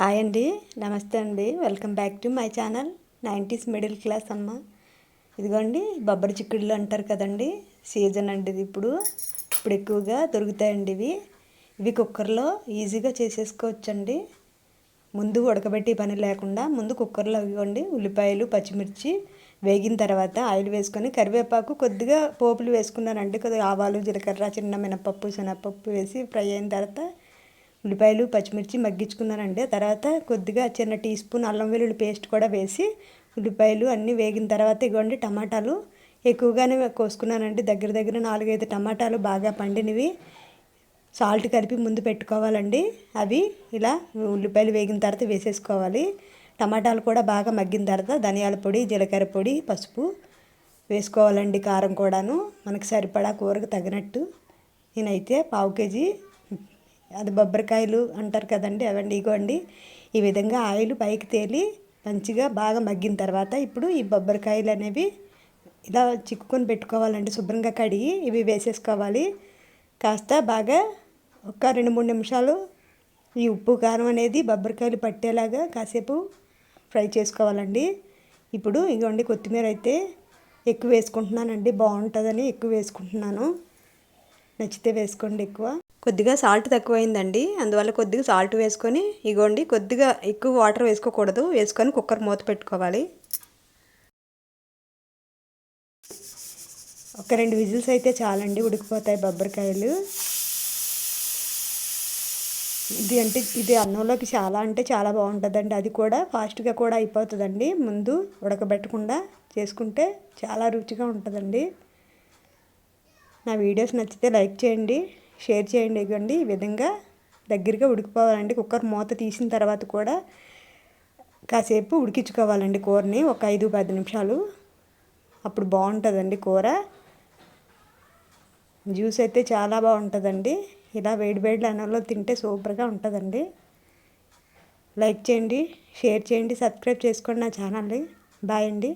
Hi అండి నమస్తే అండి. Welcome back to my channel nineties middle class అమ్మ. ఇదిగోండి బొబ్బరి చిక్కుడులు అంటారు కదండి సీజన్ అండి ఇది ఇప్పుడు. ఇప్పుడు ఎక్కువగా దొరుకుతాయండి ఇవి. ఇవి కుక్కర్లో ఈజీగా చేసేసుకోవచ్చండి. ముందు ఉడకబెట్టి పని లేకుండా ముందు కుక్కర్లో ఇవ్వండి ఉల్లిపాయలు పచ్చిమిర్చి వేగిన తర్వాత ఆయిల్ వేసుకొని కరివేపాకు కొద్దిగా పోపులు వేసుకున్నానండి. కొద్దిగా ఆవాలు జీలకర్ర చిన్న మినపప్పు శనగపప్పు వేసి ఫ్రై అయిన తర్వాత ఉల్లిపాయలు పచ్చిమిర్చి మగ్గించుకున్నానండి. తర్వాత కొద్దిగా చిన్న టీ స్పూన్ అల్లం వెల్లుల్లి పేస్ట్ కూడా వేసి ఉల్లిపాయలు అన్నీ వేగిన తర్వాత ఇవ్వండి టమాటాలు. ఎక్కువగానే కోసుకున్నానండి. దగ్గర దగ్గర నాలుగైదు టమాటాలు బాగా పండినవి. సాల్ట్ కలిపి ముందు పెట్టుకోవాలండి. అవి ఇలా ఉల్లిపాయలు వేగిన తర్వాత వేసేసుకోవాలి. టమాటాలు కూడా బాగా మగ్గిన తర్వాత ధనియాల పొడి జీలకర్ర పొడి పసుపు వేసుకోవాలండి కారం కూడాను. మనకు సరిపడా కూరకు తగినట్టు. నేనైతే పావు కేజీ అది బొబ్బరికాయలు అంటారు కదండి అవండి ఇగోండి ఈ విధంగా ఆయిల్ పైకి తేలి మంచిగా బాగా మగ్గిన తర్వాత ఇప్పుడు ఈ బొబ్బరికాయలు అనేవి ఇలా చిక్కుకొని పెట్టుకోవాలండి శుభ్రంగా కడిగి ఇవి వేసేసుకోవాలి. కాస్త బాగా ఒక రెండు మూడు నిమిషాలు ఈ ఉప్పు కారం అనేది బొబ్బరికాయలు పట్టేలాగా కాసేపు ఫ్రై చేసుకోవాలండి. ఇప్పుడు ఇగోండి కొత్తిమీర అయితే ఎక్కువ వేసుకుంటున్నానండి బాగుంటుందని ఎక్కువ వేసుకుంటున్నాను. నచ్చితే వేసుకోండి ఎక్కువ. కొద్దిగా సాల్ట్ తక్కువైందండి. అందువల్ల కొద్దిగా సాల్ట్ వేసుకొని ఇగోండి కొద్దిగా ఎక్కువ వాటర్ వేసుకోకూడదు. వేసుకొని కుక్కర్ మూత పెట్టుకోవాలి. ఒక రెండు విజిల్స్ అయితే చాలండి ఉడికిపోతాయి బొబ్బరికాయలు. ఇది అంటే ఇది అన్నంలోకి చాలా అంటే చాలా బాగుంటుందండి. అది కూడా ఫాస్ట్గా కూడా అయిపోతుందండి. ముందు ఉడకబెట్టకుండా చేసుకుంటే చాలా రుచిగా ఉంటుందండి. నా వీడియోస్ నచ్చితే లైక్ చేయండి. షేర్ చేయండి ఇవ్వండి ఈ విధంగా దగ్గరగా ఉడికిపోవాలండి. కుక్కర్ మూత తీసిన తర్వాత కూడా కాసేపు ఉడికించుకోవాలండి కూరని. ఒక ఐదు పది నిమిషాలు. అప్పుడు బాగుంటుందండి కూర. జ్యూస్ అయితే చాలా బాగుంటుందండి. ఇలా వేడి వేడి అన్నంలో తింటే సూపర్గా ఉంటుందండి. లైక్ చేయండి షేర్ చేయండి సబ్స్క్రైబ్ చేసుకోండి నా ఛానల్ని. బాయ్ అండి.